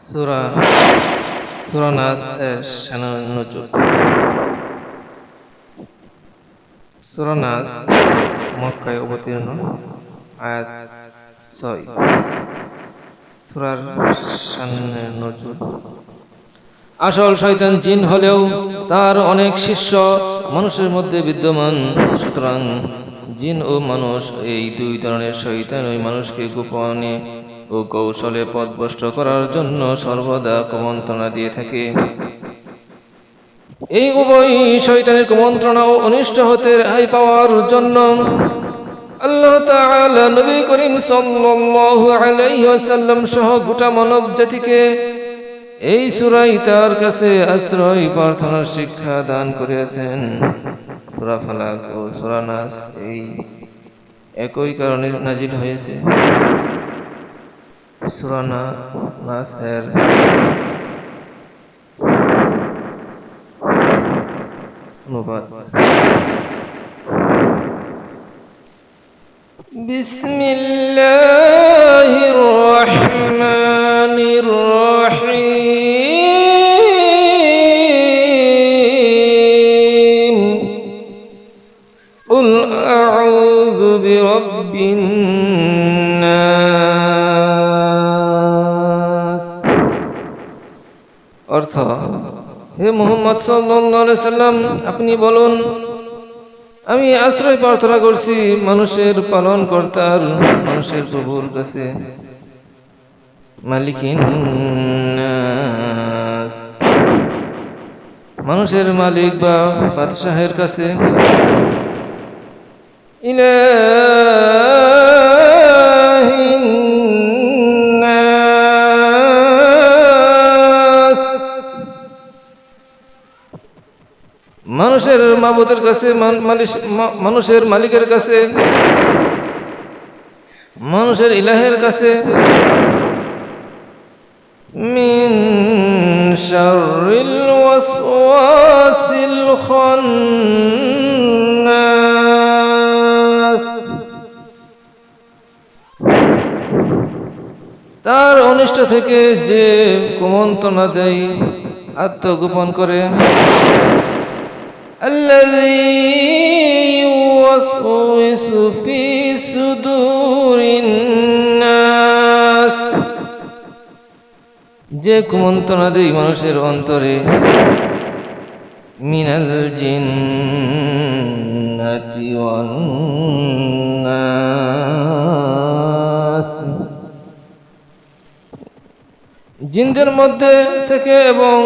সুরা সুরা নাজ এর নজুল সুরা নাজ মক্কায় অবতীর্ণ, আয়াত ছয়। সুরার শান নজুল আসল শয়তান জিন হলেও তার অনেক শিষ্য মানুষের মধ্যে বিদ্যমান। সুতরাং জিন ও মানুষ এই দুই ধরনের শয়তান ওই মানুষকে গোপনে ও কৌশলে পথভ্রষ্ট করার জন্য সর্বদা কুমন্ত্রণা দিয়ে থাকে। এই উভয় শয়তানের কুমন্ত্রণা ও অনিষ্ট হতে রেহাই পাওয়ার জন্য আল্লাহ তাআলা নবী করিম সাল্লাল্লাহু আলাইহি ওয়াসাল্লাম সহ গোটা মানব জাতিকে এই সুরাই তার কাছে আশ্রয় প্রার্থনার শিক্ষা দান করিয়াছেন। সুরা ফালাক ও সুরা নাস এই একই কারণে নাজিল হয়েছে। সুরা না- নাস এর অনুবাদ بسم الله الرحمن الرحيم মোহাম্মদ সাল্লাম, আপনি বলুন, আমি আশ্রয় প্রার্থনা করছি মানুষের পালন কর্তার মানুষের প্রভুর কাছে। মালিকিন মানুষের মালিক বা বাদশাহের কাছে। ইলাহিন মানুষের মাবুদের কাছে, মান- মানুষের মালিকের কাছে, মানুষের ইলাহের কাছে। মিন তার অনিষ্ট থেকে যে কুমন্তনা দেয়, আত্মগোপন করে। الذي يوسوس في صدور الناس যে কুমন্ত্রণা দেই মানুষের অন্তরে মিনাল জিন্নাতি ওয়ান নাস জিনদের মধ্যে থেকে এবং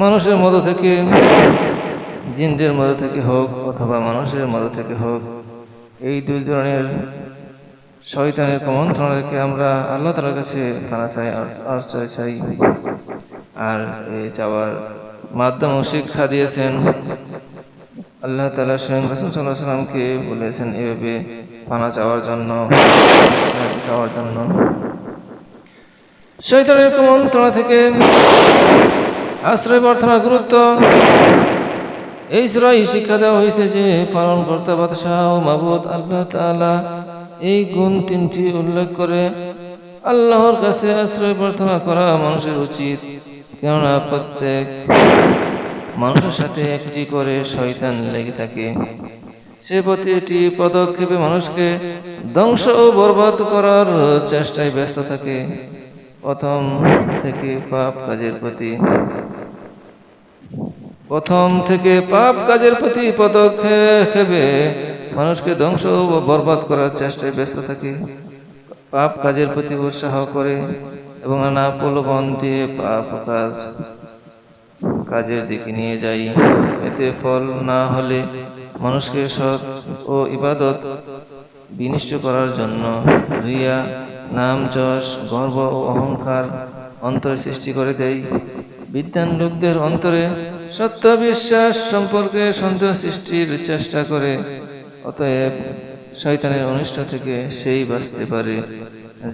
মানুষের মধ্য থেকে, জিনদের মধ্য থেকে হোক অথবা মানুষের মধ্য থেকে হোক, এই দুই ধরনের শয়তানের কুমন্ত্রণা থেকে আমরা আল্লাহ তালার কাছে পানা চাই, আশ্রয় চাই। আর এই যাওয়ার মাধ্যম শিক্ষা দিয়েছেন। আল্লাহ তালা স্বয়ং রসুল সাল্লাহ সাল্লামকে বলেছেন এভাবে পানা চাওয়ার জন্য চাওয়ার জন্য। শৈতানের কুমন্ত্রণা থেকে আশ্রয় প্রার্থনার গুরুত্ব। এই সুরাই শিক্ষা দেওয়া হয়েছে যে, পালন কর্তা বাদশাহ মাবুদ আল্লাহ তাআলা এই গুণ তিনটি উল্লেখ করে আল্লাহর কাছে আশ্রয় প্রার্থনা করা মানুষের উচিত। কেননা প্রত্যেক মানুষের সাথে একটি করে শয়তান লেগে থাকে। সে প্রতিটি পদক্ষেপে মানুষকে ধ্বংস ও বরবাদ করার চেষ্টায় ব্যস্ত থাকে। প্রথম থেকে পাপ কাজের প্রতি প্রথম থেকে পাপ কাজের প্রতি পদক্ষেপে মানুষকে ধ্বংস ও বরবাদ করার চেষ্টায় ব্যস্ত থাকে। পাপ কাজের প্রতি উৎসাহ করে এবং নানা প্রলোভন দিয়ে পাপ কাজ কাজের দিকে নিয়ে যাই এতে ফল না হলে মানুষকে সৎ ও ইবাদত বিনিষ্ট করার জন্য রিয়া, নাম যশ, গর্ব ও অহংকার অন্তরে সৃষ্টি করে দেয়। বিদ্যান লোকদের অন্তরে সত্য বিশ্বাস সম্পর্কে সন্দেহ সৃষ্টির চেষ্টা করে, অতএব শয়তানের অনিষ্ট থেকে সেই বাঁচতে পারে,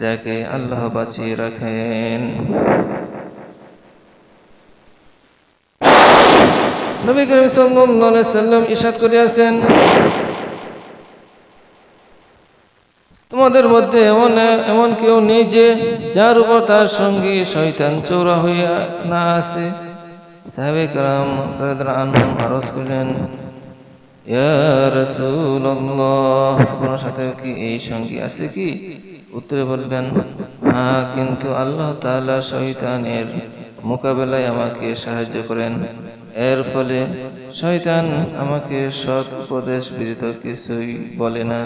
যাকে আল্লাহ বাঁচিয়ে রাখেন। সাল্লাম করিয়াছেন, তোমাদের মধ্যে এমন এমন কেউ নেই যে, যার উপর তার সঙ্গী শয়তান চৌরা হইয়া না আসে। সাহেবে কালাম আনহুম আরজ করলেন আপনার সাথে কি এই সঙ্গী আছে কি? উত্তরে বললেন হ্যাঁ কিন্তু আল্লাহ তাআলা শয়তানের মোকাবেলায় আমাকে সাহায্য করেন। এর ফলে শয়তান আমাকে সৎ উপদেশ বিদিত কিছুই বলে না।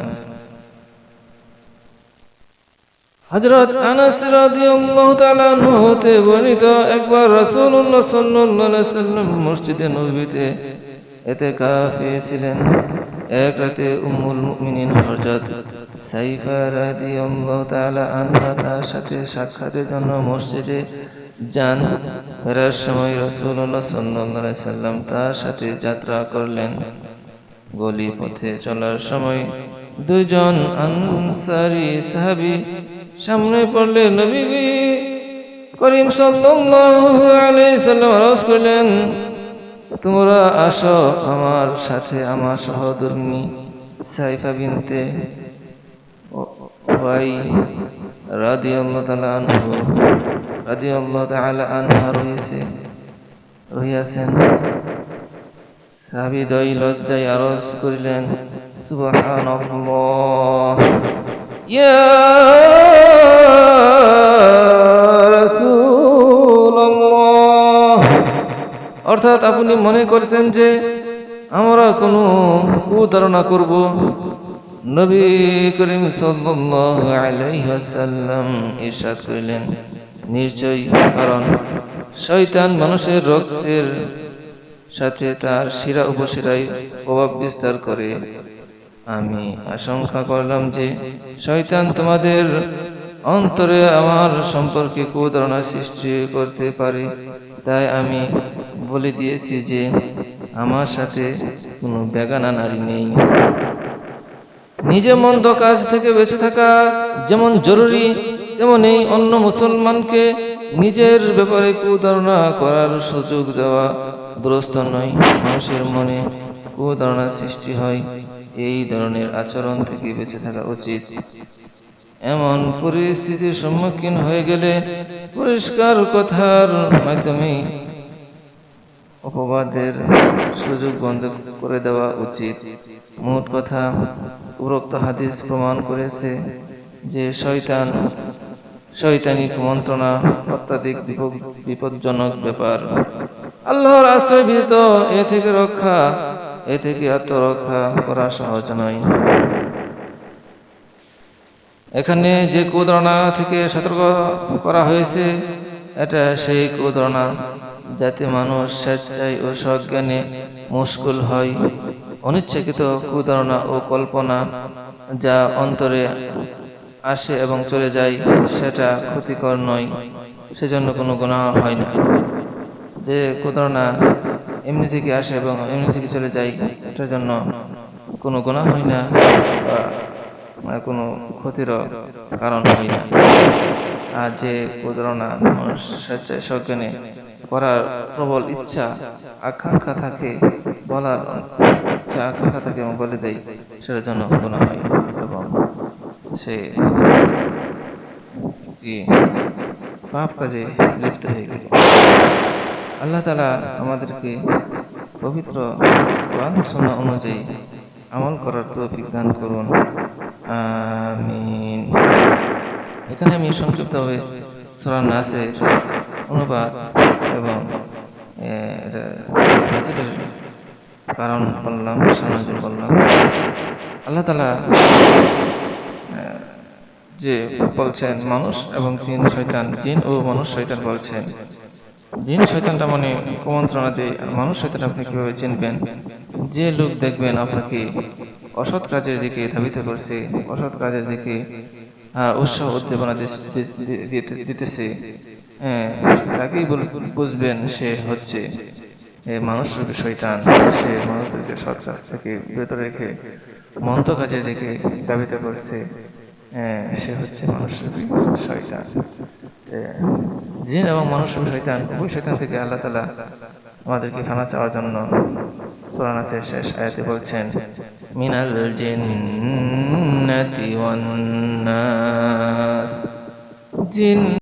হযরত আনাস হতে বর্ণিত একবার আলাইহি সাল্লাম মসজিদে নববীতে এতেকাফে ছিলেন। এক রাতে উম্মুল মুমিনিন হযরত সাইফা তাআলা আনহা তার সাথে সাক্ষাতের জন্য মসজিদে যান। ফেরার সময় রাসূলুল্লাহ সাল্লাল্লাহু আলাইহি সাল্লাম তার সাথে যাত্রা করলেন। গলি পথে চলার সময় দুইজন আনসারি সাহাবী সামনে পড়লে নবী করিম সাল্লাম আরজ করলেন, তোমরা আসো আমার সাথে, আমার সহধর্মী সাইফা বিনতে ওয়াই রাদিয়াল্লাহু তাআলা আনহু, রাদিয়াল্লাহু তাআলা আনহা রয়েছে, রহিয়াছেন। সাহাবী দই লজ্জায় আরজ করিলেন, সুবহানাল্লাহ। ইয়া অর্থাৎ আপনি মনে করছেন যে আমরা কোনো কুধারণা করব? নবী করিম আলাইহি ইরশাদ করিলেন, নিশ্চয়ই, কারণ শয়তান মানুষের রক্তের সাথে তার শিরা উপশিরায় প্রভাব বিস্তার করে। আমি আশঙ্কা করলাম যে শয়তান তোমাদের অন্তরে আমার সম্পর্কে কুধারণা সৃষ্টি করতে পারে। তাই আমি বলে দিয়েছি যে, আমার সাথে কোনো বেগানা নারী নেই। নিজে মন্দ কাজ থেকে বেঁচে থাকা যেমন জরুরি, তেমন এই অন্য মুসলমানকে নিজের ব্যাপারে কুধারণা করার সুযোগ দেওয়া দুরস্ত নয়। মানুষের মনে কুধারণা সৃষ্টি হয়। এই ধরনের আচরণ থেকে বেঁচে থাকা উচিত। এমন পরিস্থিতির সম্মুখীন হয়ে গেলে পরিষ্কার কথার মাধ্যমে অপবাদের সুযোগ বন্ধ করে দেওয়া উচিত। মোট কথা উপরোক্ত হাদিস প্রমাণ করেছে যে শয়তান শৈতানিক মন্ত্রণা অত্যাধিক বিপজ্জনক ব্যাপার। আল্লাহর আশ্রয় ব্যতীত এ থেকে রক্ষা, এ থেকে আত্মরক্ষা করা সহজ নয়। এখানে যে কুধারণা থেকে সতর্ক করা হয়েছে, এটা সেই কুধারণা যাতে মানুষ স্বেচ্ছায় ও সজ্ঞানে মুশকুল হয়। অনিচ্ছাকৃত কুধারণা ও কল্পনা যা অন্তরে আসে এবং চলে যায়, সেটা ক্ষতিকর নয়। সেজন্য কোনো গুনাহ হয় না। যে কুধারণা এমনি থেকে আসে এবং এমনি থেকে চলে যায়, এটার জন্য কোনো গুনাহ হয় না কোনো ক্ষতির কারণ হয় না। আর যে কুধারণা মানুষ স্বেচ্ছায় সজ্ঞানে করার প্রবল ইচ্ছা, আকাঙ্ক্ষা থাকে, বলার ইচ্ছা, আকাঙ্ক্ষা থাকে এবং বলে দেয়, সেটার জন্য গুণা হয় এবং সে পাপ কাজে লিপ্ত হয়ে গেল। আল্লাহ তালা আমাদেরকে পবিত্র অনুযায়ী আমল করার তৌফিক দান করুন। আমিন। এখানে আমি সংক্ষিপ্তভাবে সূরা নাসের অনুবাদ এবং কারণ বললাম সাহায্য বললাম। আল্লাহ তালা যে বলছেন মানুষ এবং জিন, শয়তান, জিন ও মানুষ, শয়তান বলছেন। জিন, শয়তানটা মানে কুমন্ত্রণা দেয় মানুষ শয়তান আপনি কীভাবে চিনবেন? যে লোক দেখবেন আপনাকে অসৎ কাজের দিকে ধাবিত করছে, অসৎ কাজের দিকে উৎসাহ উদ্দীপনা দিতেছে। তাকেই বুঝবেন সে হচ্ছে মানুষের শয়তান। সে মানুষদেরকে সৎ কাজ থেকে বিরত রেখে, মন্দ কাজের দিকে ধাবিত করছে। সে হচ্ছে মানুষের শয়তান। জিন এবং মানুষের শয়তান, উভয় শয়তান থেকে আল্লাহ তালা আমাদেরকে খানা চাওয়ার জন্য সোরানাসের শেষ আয়াতে বলছেন মিনাল জিন্নাতি ওয়ান নাস জিন